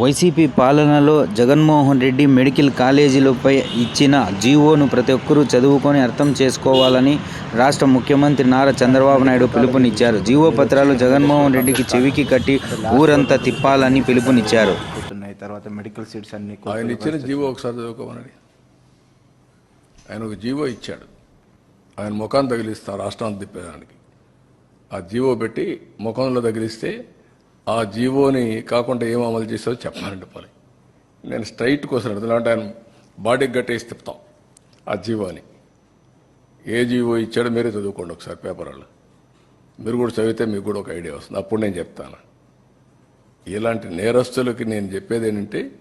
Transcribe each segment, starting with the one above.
YCP పాలనలో Jaganmohan Reddy medical కాలేజీలపై ఇచ్చిన జీవోను ప్రతి ఒక్కరూ చదువుకొని అర్థం చేసుకోవాలని రాష్ట్ర ముఖ్యమంత్రి నారా చంద్రబాబు నాయుడు పిలుపునిచ్చారు. జీవో పత్రాలు జగన్మోహన్ రెడ్డికి చెవికి కట్టి ఊరంతా తిప్పాలని పిలుపునిచ్చారు. తర్వాత మెడికల్ సీట్స్ అన్ని ఆయన ఇచ్చిన జీవో ఒకసారి చదువుకోమనండి. ఆయన ఒక జీవో ఇచ్చాడు. ఆయన ముఖాన్ని తగిలిస్తా రాష్ట్రాన్ని తిప్పేదానికి. ఆ జీవో పెట్టి ముఖంలో తగిలిస్తే ఆ జీవోని కాకుండా ఏం అమలు చేసావో చెప్పాలండి పోలి నేను స్ట్రైట్ కోసం అంటే ఆయన బాడీకి గట్టేసి తిప్పుతాం ఆ జీవోని. ఏ జీవో ఇచ్చాడో మీరే చదువుకోండి ఒకసారి పేపర్ వాళ్ళు మీరు కూడా చదివితే మీకు కూడా ఒక ఐడియా వస్తుంది. అప్పుడు నేను చెప్తాను. ఇలాంటి నేరస్తులకి నేను చెప్పేది ఏంటంటే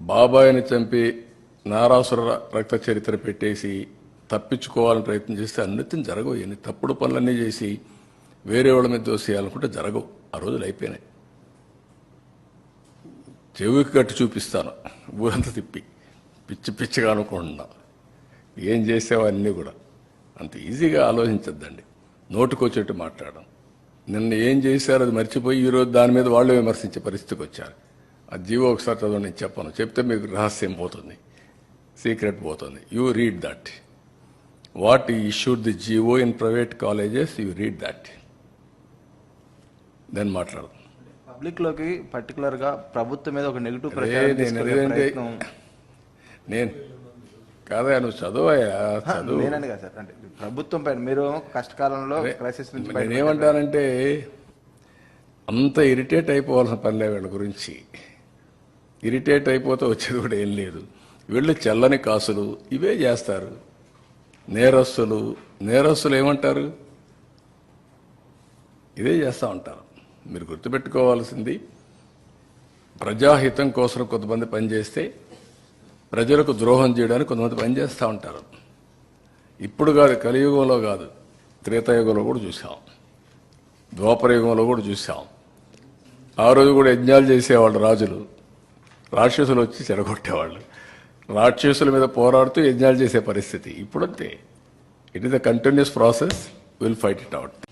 బాబాయిని చంపి నారాసుర రక్త చరిత్ర పెట్టేసి తప్పించుకోవాలని ప్రయత్నం చేస్తే అన్నిటిని జరగవు. ఎన్ని తప్పుడు పనులన్నీ చేసి వేరే వాళ్ళ మీద దోసేయాలనుకుంటే జరగవు. ఆ రోజులు అయిపోయినాయి. చెవికి కట్టి చూపిస్తాను. ఊరంతా తిప్పి. పిచ్చి పిచ్చిగా అనుకుంటున్నా. ఏం చేసేవన్నీ అన్నీ కూడా. అంత ఈజీగా ఆలోచించద్దండి. నోటుకొచ్చేట్టు మాట్లాడడం. నిన్న ఏం చేశారు అది మర్చిపోయి ఈరోజు దాని మీద వాళ్ళు విమర్శించే పరిస్థితికి వచ్చారు. ఆ జీవో ఒకసారి చదవండి నేను చెప్పను. చెప్తే మీకు రహస్యం పోతుంది. సీక్రెట్ పోతుంది. You read that. What issued the GO in private colleges you read that. నేను మాట్లాడదు పబ్లిక్లోకి పర్టికులర్గా ప్రభుత్వం మీద ఒక నెగిటివ్ ప్రచారం నేను ప్రయత్నం. నేను కాదా నువ్వు చదువయ్యా? చదువు. నేనండి కదా సార్. అంటే ప్రభుత్వం పైన మీరు కష్టకాలంలో క్రైసిస్ నుంచి నేనేమంటానంటే అంత ఇరిటేట్ అయిపోవాల్సిన పనిలే వీళ్ళ గురించి. ఇరిటేట్ అయిపోతే వచ్చేది కూడా ఏం లేదు. వీళ్ళు చల్లని కాసులు ఇవే చేస్తారు. నేరస్తులు నేరస్తులు ఏమంటారు? ఇదే చేస్తూ ఉంటారు. మీరు గుర్తుపెట్టుకోవాల్సింది ప్రజాహితం కోసం కొంతమంది పనిచేస్తే ప్రజలకు ద్రోహం చేయడానికి కొంతమంది పనిచేస్తూ ఉంటారు. ఇప్పుడు కాదు కలియుగంలో కాదు త్రేతాయుగంలో కూడా చూసాం ద్వాపరయుగంలో కూడా చూసాం ఆ రోజు కూడా యజ్ఞాలు చేసేవాళ్ళు రాజులు. రాక్షసులు వచ్చి చెడగొట్టేవాళ్ళు రాక్షసుల మీద పోరాడుతూ యజ్ఞాలు చేసే పరిస్థితి. ఇప్పుడంతే. It is a continuous process will fight it out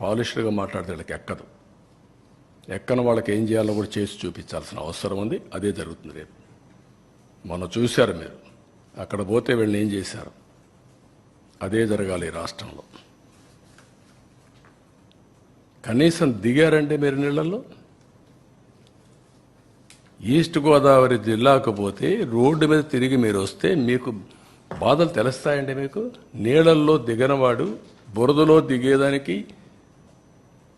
పాలిష్డ్గా మాట్లాడితే వాళ్ళకి ఎక్కదు. ఎక్కని వాళ్ళకి ఏం చేయాలో కూడా చేసి చూపించాల్సిన అవసరం ఉంది. అదే జరుగుతుంది రేపు. మొన్న చూశారు మీరు. అక్కడ పోతే వీళ్ళని ఏం చేశారు? అదే జరగాలి ఈ రాష్ట్రంలో. కనీసం దిగారంటే మీరు నీళ్ళల్లో? ఈస్ట్ గోదావరి జిల్లాకు పోతే రోడ్డు మీద తిరిగి మీరు వస్తే మీకు బాధలు తెలుస్తాయండి మీకు? నీళ్ళల్లో దిగనవాడు బురదలో దిగేదానికి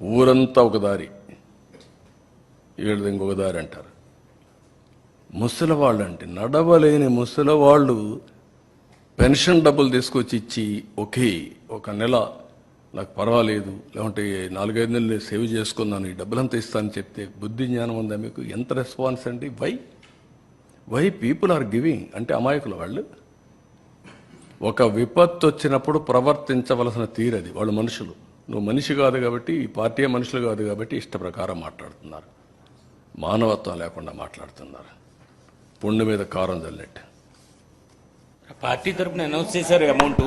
ఊరంతా ఒక దారి. వీళ్ళది ఇంకొక దారి అంటారు. ముసలివాళ్ళు అంటే నడవలేని ముసలివాళ్ళు పెన్షన్ డబ్బులు తీసుకొచ్చి ఇచ్చి ఒకే ఒక నెల నాకు పర్వాలేదు లేకుంటే నాలుగైదు నెలలు సేవ్ చేసుకున్నాను ఈ డబ్బులంతా ఇస్తానని చెప్తే బుద్ధి జ్ఞానం ఉందా మీకు? ఎంత రెస్పాన్స్ అండి? Why? Why people are giving? అంటే అమాయకులు వాళ్ళు. ఒక విపత్తు వచ్చినప్పుడు ప్రవర్తించవలసిన తీరది వాళ్ళు మనుషులు. నువ్వు మనిషి కాదు కాబట్టి ఈ పార్టీ మనుషులు కాదు కాబట్టి ఇష్ట ప్రకారం మాట్లాడుతున్నారు. మానవత్వం లేకుండా మాట్లాడుతున్నారు. పుండు మీద కారం చల్లినట్టు పార్టీ తరఫున అనౌన్స్ చేశారు అమౌంట్.